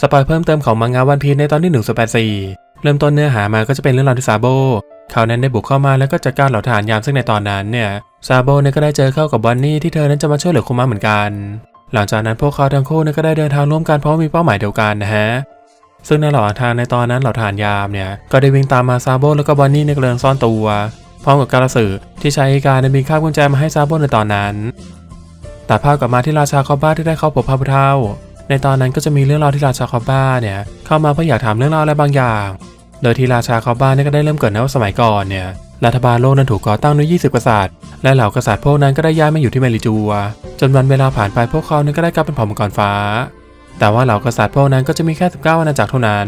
สปอยเพิ่มเติมของมังงะวันพีในตอนที่ 184 เริ่มต้นเนื้อหามาก็จะเป็นเรื่องราวที่ซาโบเขานั้นได้บุกเข้ามาแล้วก็จัดการเหล่าทหารยามซึ่งในตอนนั้นเนี่ยซาโบเนี่ยก็ได้เจอเข้ากับบอนนี่ที่เธอนั้นจะมาช่วยเหลือคุมะเหมือนกัน หลังจากนั้นพวกเขาทั้งคู่เนี่ยก็ได้เดินทางร่วมกันเพราะมีเป้าหมายเดียวกันนะฮะซึ่งในหว่าทางในตอนนั้นเหล่าทหารยามเนี่ยก็ได้วิ่งตามมาซาโบแล้วก็บอนนี่ในกระเรือนซ่อนตัวพร้อมกับการสื่อที่ใช้การในบินคาบกุญแจมาให้ซาโบในตอนนั้นตัดภาพกลับมาที่ราชาคอบ้าที่ได้เข้าพบพระพุทธเจ้า ในตอนนั้นก็จะมีเรื่องราวที่ราชาคอบบ้าเนี่ยเข้ามาเพื่ออยากถามเรื่องราวอะไรบางอย่าง โดยที่ราชาคอบบ้าเนี่ยก็ได้เริ่มเกิดในว่าสมัยก่อนเนี่ยรัฐบาลโลกนั้นถูกก่อตั้งด้วย20 กษัตริย์ และเหล่ากษัตริย์พวกนั้นก็ได้ย้ายมาอยู่ที่เมริจัว จนวันเวลาผ่านไปพวกเขานั้นก็ได้กลายเป็นเผ่ามังกรฟ้า แต่ว่าเหล่ากษัตริย์พวกนั้นก็จะมีแค่ 19 อาณาจักรเท่านั้น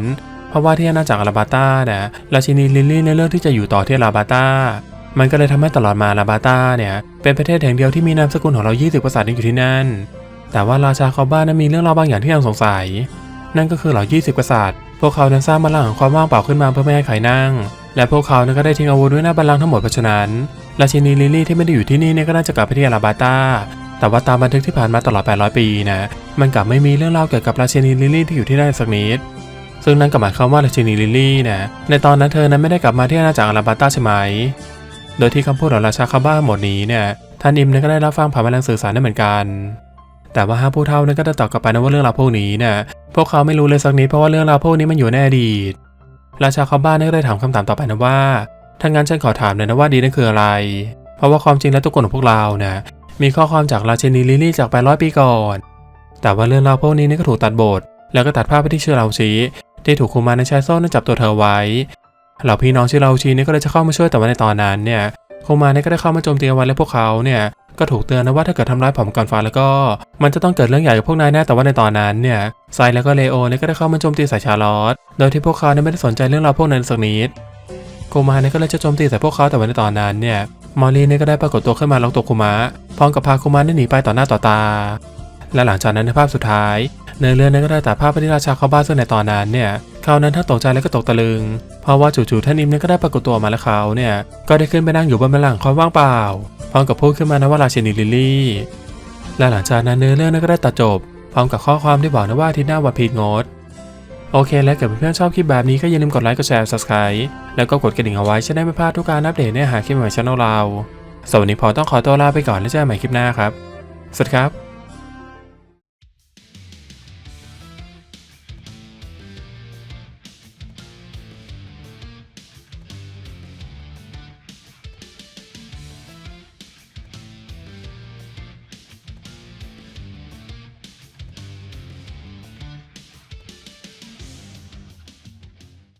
เพราะว่าที่อาณาจักรอาราบาต้าเนี่ยราชินีลิลลี่ในเรื่องที่จะอยู่ต่อที่อาราบาต้ามันก็เลยทำให้ตลอดมาอาราบาต้าเนี่ยเป็นประเทศแห่งเดียวที่มีนามสกุลของเรา 20 กษัตริย์อยู่ที่นั่น แต่ว่าราชาคอบบ้านั้นมีเรื่องราวบางอย่างที่ยังสงสัย นั่นก็คือเหล่า 20 กษัตริย์ พวกเขานั้นสร้างบัลลังก์ของความว่างเปล่าขึ้นมาเพื่อไม่ให้ใครนั่ง และพวกเขานั้นก็ได้ทิ้งอาวุธไว้หน้าบัลลังก์ทั้งหมดเพราะฉะนั้น ราชินีลิลี่ที่ไม่ได้อยู่ที่นี่เนี่ยก็น่าจะกลับไปที่อาราบาตาแต่ว่าตามบันทึกที่ผ่านมาตลอด 800 ปีนะ มันกลับไม่มีเรื่องเล่าเกี่ยวกับราชินีลิลี่ที่อยู่ที่นั่นสักนิด ซึ่งนั่นก็หมายความว่าราชินีลิลี่นะ ในตอนนั้นเธอนั้นไม่ได้กลับมาที่อาณาจักรอาราบาตาใช่ไหม โดยที่คำพูดของราชาคาบ้าหมดนี้เนี่ย ท่านอิมก็ได้รับฟังผ่านพลังสื่อสารได้เหมือนกัน แต่ว่าผู้เฒ่านั้นก็ได้ตอบกลับไปนะว่าเรื่องราวพวกนี้เนี่ยพวกเขาไม่รู้เลยสักนิดเพราะว่าเรื่องราวพวกนี้มันอยู่ในอดีตราชาคาบ้าเนี่ยก็ได้ถามคำถามต่อไปนะว่าถ้างั้นฉันขอถามเลยนะว่าดีนั่นคืออะไร เพราะว่าความจริงแล้วทุกคนของพวกเราเนี่ยมีข้อความจากราชินีลิลี่จาก800ปีก่อน แต่ว่าเรื่องราวพวกนี้นี่ก็ถูกตัดบท แล้วก็ตัดภาพไปที่ชื่อเราชีที่ถูกคุมมาในชายโซ่นั้นจับตัวเธอไว้เหล่าพี่น้องชื่อเราชีนี่ก็เลยจะเข้ามาช่วยแต่ว่าในตอนนั้นเนี่ยคุมาเนี่ยก็ได้เข้ามาโจมตีเอาไว้และพวกเขาเนี่ย ก็ถูกเตือนนะว่าถ้าเกิดทำร้ายผมก่อนฟ้าแล้วก็ มันจะต้องเกิดเรื่องใหญ่กับพวกนายแน่แต่ว่าในตอนนั้นเนี่ยไซแล้วก็เลโอเนี่ยก็ได้เข้ามาโจมตีใส่ชาร์ลอตโดยที่พวกเขาเนี่ยไม่ได้สนใจเรื่องราวพวกนั้นสักนิดโกมาเนี่ยก็เลยจะโจมตีใส่พวกเขาแต่ว่าในตอนนั้นเนี่ยมอลลี่เนี่ยก็ได้ปรากฏตัวขึ้นมาล็อกตัวคุมะพร้อมกับพาคุมะเนี่ยหนีไปต่อหน้าต่อตา และหลังจากนั้นในภาพสุดท้ายเนื้อเรื่องนั้นก็ได้ตัดภาพไปที่ราชาเข้าบ้านซึ่งในตอนนั้นเนี่ย เขาวนั้นทั้งตกใจและก็ตกตะลึง เพราะว่าจู่ๆท่านอิมเนี่ยก็ได้ปรากฏตัวมาแล้วเขาเนี่ยก็ได้ขึ้นไปนั่งอยู่บนบัลลังก์ความว่างเปล่าพร้อมกับพูดขึ้นมานะว่าราชินีลิลลี่และหลังจากนั้นเนื้อเรื่องนั้นก็ได้ตัดจบ พร้อมกับข้อความที่บอกนะว่าที่หน้าวันพีดงดโอเค และเกิดเพื่อนๆชอบคลิปแบบนี้ก็อย่าลืมกดไลค์กดแชร์ subscribe แล้วก็กดกระดิ่งเอาไว้จะได้ไม่พลาดทุกการอัปเดตเนื้อหาคลิปใหม่ช่องเราสำหรับวันนี้พอต้องขอตัวลาไปก่อนแล้วเจอกันใหม่คลิปหน้าครับ สวัสดีครับ